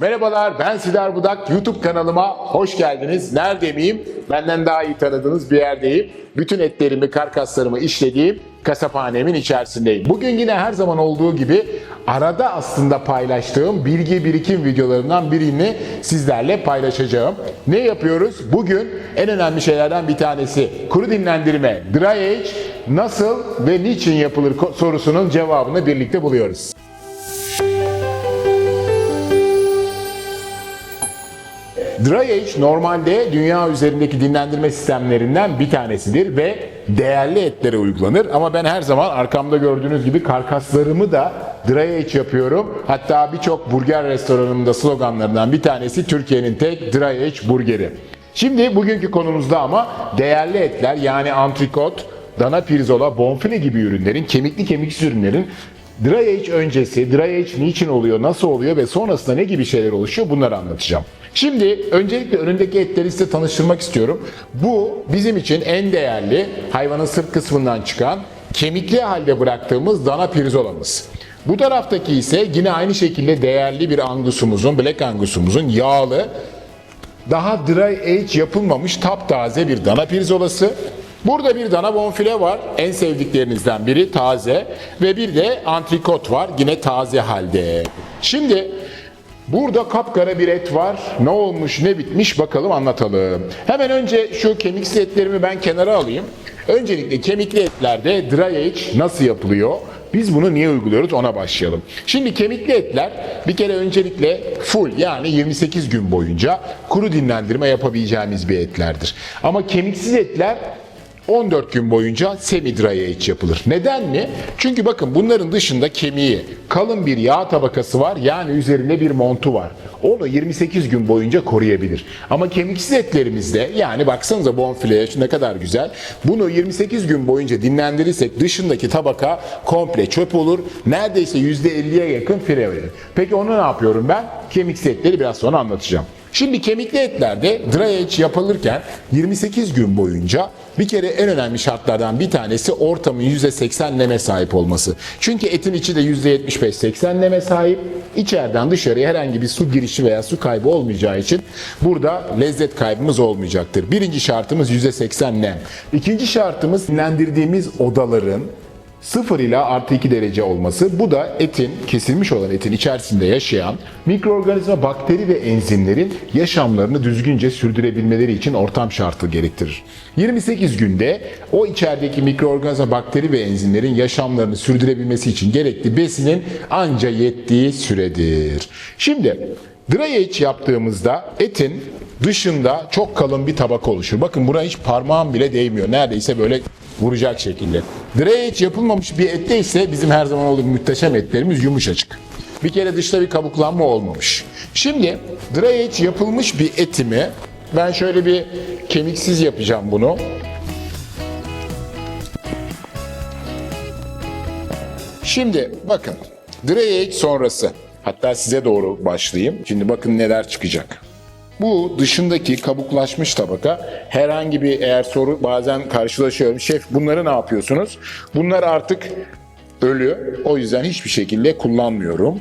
Merhabalar ben Sidar Budak. YouTube kanalıma hoş geldiniz. Nerede miyim? Benden daha iyi tanıdığınız bir yerdeyim. Bütün etlerimi, karkaslarımı işlediğim kasaphanemin içerisindeyim. Bugün yine her zaman olduğu gibi arada aslında paylaştığım bilgi birikim videolarından birini sizlerle paylaşacağım. Ne yapıyoruz? Bugün en önemli şeylerden bir tanesi kuru dinlendirme, dry age nasıl ve niçin yapılır sorusunun cevabını birlikte buluyoruz. Dry Age normalde dünya üzerindeki dinlendirme sistemlerinden bir tanesidir ve değerli etlere uygulanır. Ama ben her zaman arkamda gördüğünüz gibi karkaslarımı da Dry Age yapıyorum. Hatta birçok burger restoranında sloganlarından bir tanesi Türkiye'nin tek Dry Age burgeri. Şimdi bugünkü konumuzda ama değerli etler yani antrikot, dana pirzola, bonfile gibi ürünlerin, kemikli kemiksiz ürünlerin Dry age öncesi, dry age niçin oluyor, nasıl oluyor ve sonrasında ne gibi şeyler oluşuyor bunları anlatacağım. Şimdi öncelikle önündeki etleri size tanıştırmak istiyorum. Bu bizim için en değerli hayvanın sırt kısmından çıkan kemikli halde bıraktığımız dana pirzolamız. Bu taraftaki ise yine aynı şekilde değerli bir angusumuzun, black angusumuzun yağlı daha dry age yapılmamış taptaze bir dana pirzolası. Burada bir dana bonfile var. En sevdiklerinizden biri taze. Ve bir de antrikot var. Yine taze halde. Şimdi burada kapkara bir et var. Ne olmuş ne bitmiş bakalım anlatalım. Hemen önce şu kemiksiz etlerimi ben kenara alayım. Öncelikle kemikli etlerde dry age nasıl yapılıyor? Biz bunu niye uyguluyoruz ona başlayalım. Şimdi kemikli etler bir kere öncelikle full yani 28 gün boyunca kuru dinlendirme yapabileceğimiz bir etlerdir. Ama kemiksiz etler 14 gün boyunca semi dry age yapılır. Neden mi? Çünkü bakın bunların dışında kemiği, kalın bir yağ tabakası var yani üzerinde bir montu var. Onu 28 gün boyunca koruyabilir. Ama kemiksiz etlerimizde yani baksanıza bonfileye şu ne kadar güzel. Bunu 28 gün boyunca dinlendirirsek dışındaki tabaka komple çöp olur. Neredeyse %50'ye yakın fire verir. Peki onu ne yapıyorum ben? Kemiksiz etleri biraz sonra anlatacağım. Şimdi kemikli etlerde dry age yapılırken 28 gün boyunca bir kere en önemli şartlardan bir tanesi ortamın %80 neme sahip olması. Çünkü etin içi de %75-80 neme sahip. İçeriden dışarıya herhangi bir su girişi veya su kaybı olmayacağı için burada lezzet kaybımız olmayacaktır. Birinci şartımız %80 nem. İkinci şartımız dinlendirdiğimiz odaların 0 ile artı 2 derece olması. Bu da etin, kesilmiş olan etin içerisinde yaşayan mikroorganizma, bakteri ve enzimlerin yaşamlarını düzgünce sürdürebilmeleri için ortam şartı gerektirir. 28 günde o içerideki mikroorganizma, bakteri ve enzimlerin yaşamlarını sürdürebilmesi için gerekli besinin anca yettiği süredir. Şimdi Dry age yaptığımızda etin dışında çok kalın bir tabaka oluşur. Bakın buna hiç parmağım bile değmiyor. Neredeyse böyle vuracak şekilde. Dry age yapılmamış bir ette ise bizim her zaman olduğu muhteşem etlerimiz yumuşacık. Bir kere dışta bir kabuklanma olmamış. Şimdi dry age yapılmış bir etimi ben şöyle bir kemiksiz yapacağım bunu. Şimdi bakın dry age sonrası hatta size doğru başlayayım. Şimdi bakın neler çıkacak. Bu dışındaki kabuklaşmış tabaka herhangi bir eğer soru bazen karşılaşıyorum. Şef bunları ne yapıyorsunuz? Bunlar artık ölü. O yüzden hiçbir şekilde kullanmıyorum.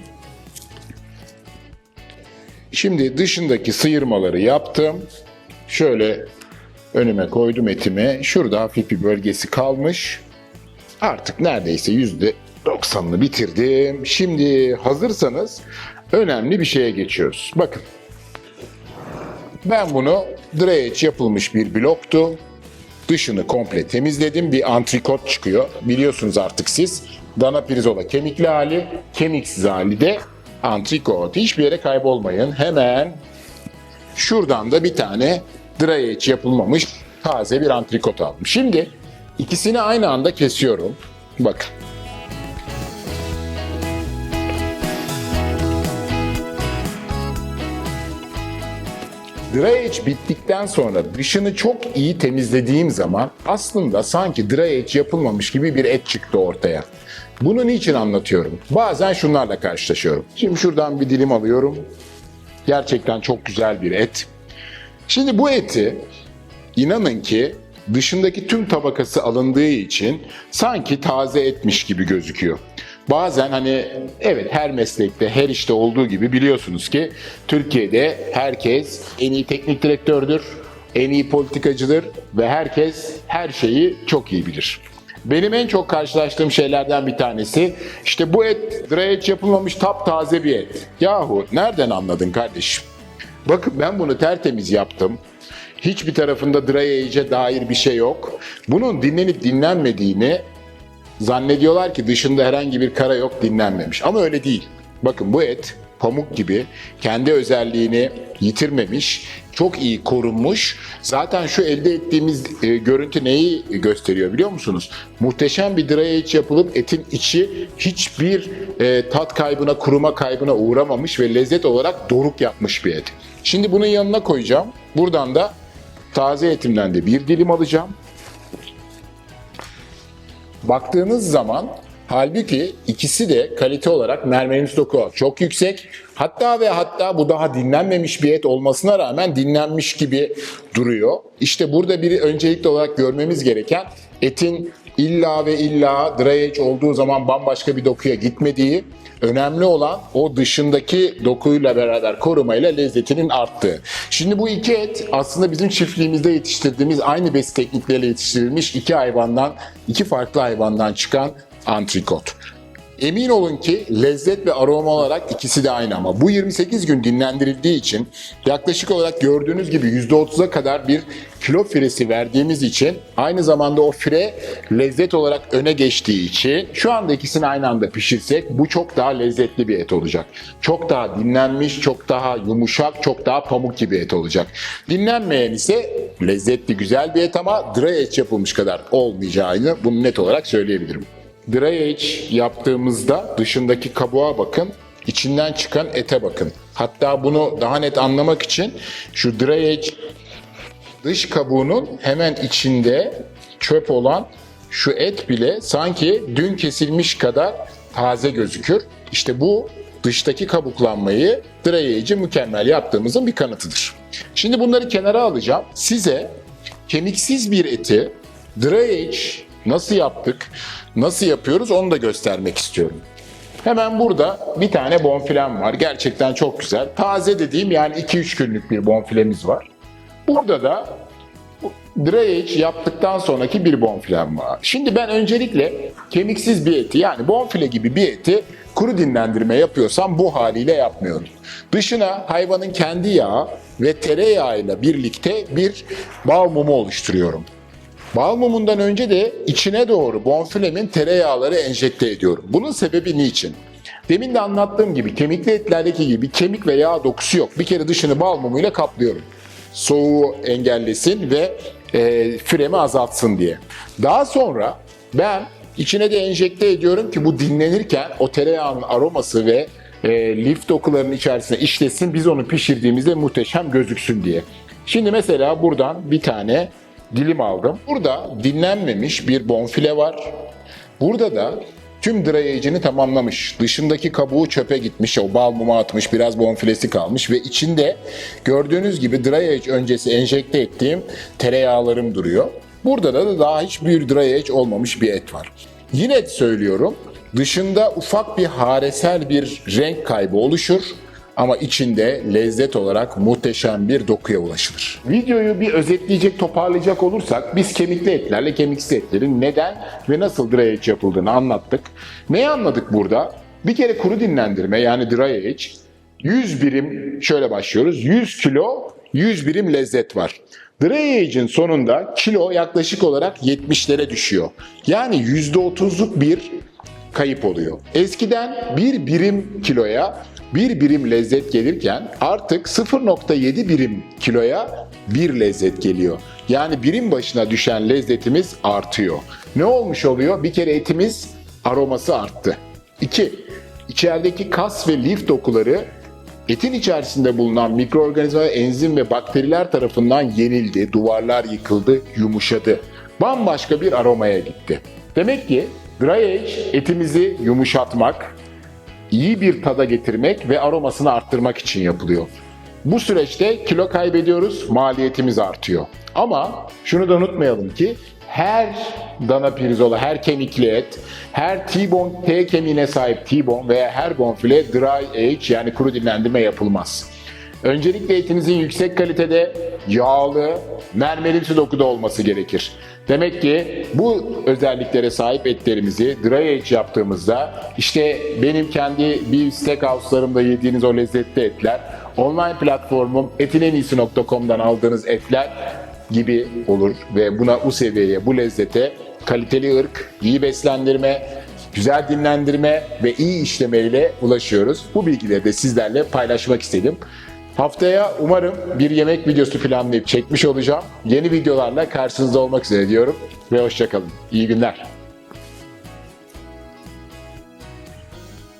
Şimdi dışındaki sıyırmaları yaptım. Şöyle önüme koydum etimi. Şurada hafif bir bölgesi kalmış. Artık neredeyse yüzde 90'ını bitirdim. Şimdi hazırsanız önemli bir şeye geçiyoruz. Bakın. Ben bunu dry age yapılmış bir bloktu. Dışını komple temizledim. Bir antrikot çıkıyor. Biliyorsunuz artık siz. Dana pirzola kemikli hali, kemiksiz hali de antrikot. Hiçbir yere kaybolmayın. Hemen şuradan da bir tane dry age yapılmamış taze bir antrikot aldım. Şimdi ikisini aynı anda kesiyorum. Bakın. Dry age bittikten sonra dışını çok iyi temizlediğim zaman aslında sanki dry age yapılmamış gibi bir et çıktı ortaya. Bunu niçin anlatıyorum? Bazen şunlarla karşılaşıyorum. Şimdi şuradan bir dilim alıyorum. Gerçekten çok güzel bir et. Şimdi bu eti inanın ki dışındaki tüm tabakası alındığı için sanki taze etmiş gibi gözüküyor. Bazen hani evet her meslekte, her işte olduğu gibi biliyorsunuz ki Türkiye'de herkes en iyi teknik direktördür, en iyi politikacıdır ve herkes her şeyi çok iyi bilir. Benim en çok karşılaştığım şeylerden bir tanesi işte bu et dry age yapılmamış taptaze bir et. Yahu nereden anladın kardeşim? Bakın ben bunu tertemiz yaptım. Hiçbir tarafında dry age'e dair bir şey yok. Bunun dinlenip dinlenmediğini zannediyorlar ki dışında herhangi bir kara yok dinlenmemiş. Ama öyle değil. Bakın bu et pamuk gibi kendi özelliğini yitirmemiş, çok iyi korunmuş. Zaten şu elde ettiğimiz e, görüntü neyi gösteriyor biliyor musunuz? Muhteşem bir dry age yapılıp etin içi hiçbir e, tat kaybına, kuruma kaybına uğramamış ve lezzet olarak doruk yapmış bir et. Şimdi bunun yanına koyacağım. Buradan da taze etimden de bir dilim alacağım. Baktığınız zaman halbuki ikisi de kalite olarak mermerimiz doku çok yüksek. Hatta ve hatta bu daha dinlenmemiş bir et olmasına rağmen dinlenmiş gibi duruyor. İşte burada bir öncelikli olarak görmemiz gereken etin illa ve illa dry age olduğu zaman bambaşka bir dokuya gitmediği, önemli olan o dışındaki dokuyla beraber korumayla lezzetinin arttığı. Şimdi bu iki et aslında bizim çiftliğimizde yetiştirdiğimiz aynı besi teknikleriyle yetiştirilmiş iki hayvandan, iki farklı hayvandan çıkan antrikot. Emin olun ki lezzet ve aroma olarak ikisi de aynı ama bu 28 gün dinlendirildiği için yaklaşık olarak gördüğünüz gibi %30'a kadar bir kilo firesi verdiğimiz için aynı zamanda o fire lezzet olarak öne geçtiği için şu anda ikisini aynı anda pişirsek bu çok daha lezzetli bir et olacak. Çok daha dinlenmiş, çok daha yumuşak, çok daha pamuk gibi et olacak. Dinlenmeyen ise lezzetli güzel bir et ama dry age yapılmış kadar olmayacağını bunu net olarak söyleyebilirim. Dry age yaptığımızda dışındaki kabuğa bakın, içinden çıkan ete bakın. Hatta bunu daha net anlamak için şu dry age dış kabuğunun hemen içinde çöp olan şu et bile sanki dün kesilmiş kadar taze gözükür. İşte bu dıştaki kabuklanmayı dry mükemmel yaptığımızın bir kanıtıdır. Şimdi bunları kenara alacağım. Size kemiksiz bir eti dry age nasıl yaptık, nasıl yapıyoruz onu da göstermek istiyorum. Hemen burada bir tane bonfilem var. Gerçekten çok güzel. Taze dediğim yani 2-3 günlük bir bonfilemiz var. Burada da dry age yaptıktan sonraki bir bonfilem var. Şimdi ben öncelikle kemiksiz bir eti yani bonfile gibi bir eti kuru dinlendirme yapıyorsam bu haliyle yapmıyorum. Dışına hayvanın kendi yağı ve tereyağıyla birlikte bir bal mumu oluşturuyorum. Bal mumundan önce de içine doğru bonfilemin tereyağları enjekte ediyorum. Bunun sebebi niçin? Demin de anlattığım gibi kemikli etlerdeki gibi kemik ve yağ dokusu yok. Bir kere dışını bal mumuyla kaplıyorum. Soğuğu engellesin ve e, fremi azaltsın diye. Daha sonra ben içine de enjekte ediyorum ki bu dinlenirken o tereyağının aroması ve e, lif dokularının içerisine işlesin. Biz onu pişirdiğimizde muhteşem gözüksün diye. Şimdi mesela buradan bir tane dilim aldım. Burada dinlenmemiş bir bonfile var. Burada da tüm age'ini tamamlamış. Dışındaki kabuğu çöpe gitmiş, o bal mumu atmış, biraz bonfilesi kalmış ve içinde gördüğünüz gibi dry age öncesi enjekte ettiğim tereyağlarım duruyor. Burada da daha hiçbir dry age olmamış bir et var. Yine söylüyorum, dışında ufak bir haresel bir renk kaybı oluşur ama içinde lezzet olarak muhteşem bir dokuya ulaşılır. Videoyu bir özetleyecek, toparlayacak olursak biz kemikli etlerle kemiksiz etlerin neden ve nasıl dry age yapıldığını anlattık. Neyi anladık burada? Bir kere kuru dinlendirme yani dry age 100 birim şöyle başlıyoruz. 100 kilo 100 birim lezzet var. Dry age'in sonunda kilo yaklaşık olarak 70'lere düşüyor. Yani %30'luk bir kayıp oluyor. Eskiden bir birim kiloya bir birim lezzet gelirken artık 0.7 birim kiloya bir lezzet geliyor. Yani birim başına düşen lezzetimiz artıyor. Ne olmuş oluyor? Bir kere etimiz aroması arttı. İki, içerideki kas ve lif dokuları etin içerisinde bulunan mikroorganizma, enzim ve bakteriler tarafından yenildi, duvarlar yıkıldı, yumuşadı. Bambaşka bir aromaya gitti. Demek ki dry age etimizi yumuşatmak, iyi bir tada getirmek ve aromasını arttırmak için yapılıyor. Bu süreçte kilo kaybediyoruz, maliyetimiz artıyor. Ama şunu da unutmayalım ki her dana pirzola, her kemikli et, her T-bone, T kemiğine sahip T-bone veya her bonfile dry age yani kuru dinlendirme yapılmaz. Öncelikle etinizin yüksek kalitede yağlı, mermerimsi dokuda olması gerekir. Demek ki bu özelliklere sahip etlerimizi dry age yaptığımızda işte benim kendi bir steakhouse'larımda yediğiniz o lezzetli etler online platformum etineniyisi.com'dan aldığınız etler gibi olur ve buna bu seviyeye, bu lezzete kaliteli ırk, iyi beslendirme, güzel dinlendirme ve iyi işlemeyle ulaşıyoruz. Bu bilgileri de sizlerle paylaşmak istedim. Haftaya umarım bir yemek videosu planlayıp çekmiş olacağım. Yeni videolarla karşınızda olmak üzere diyorum ve hoşçakalın. İyi günler.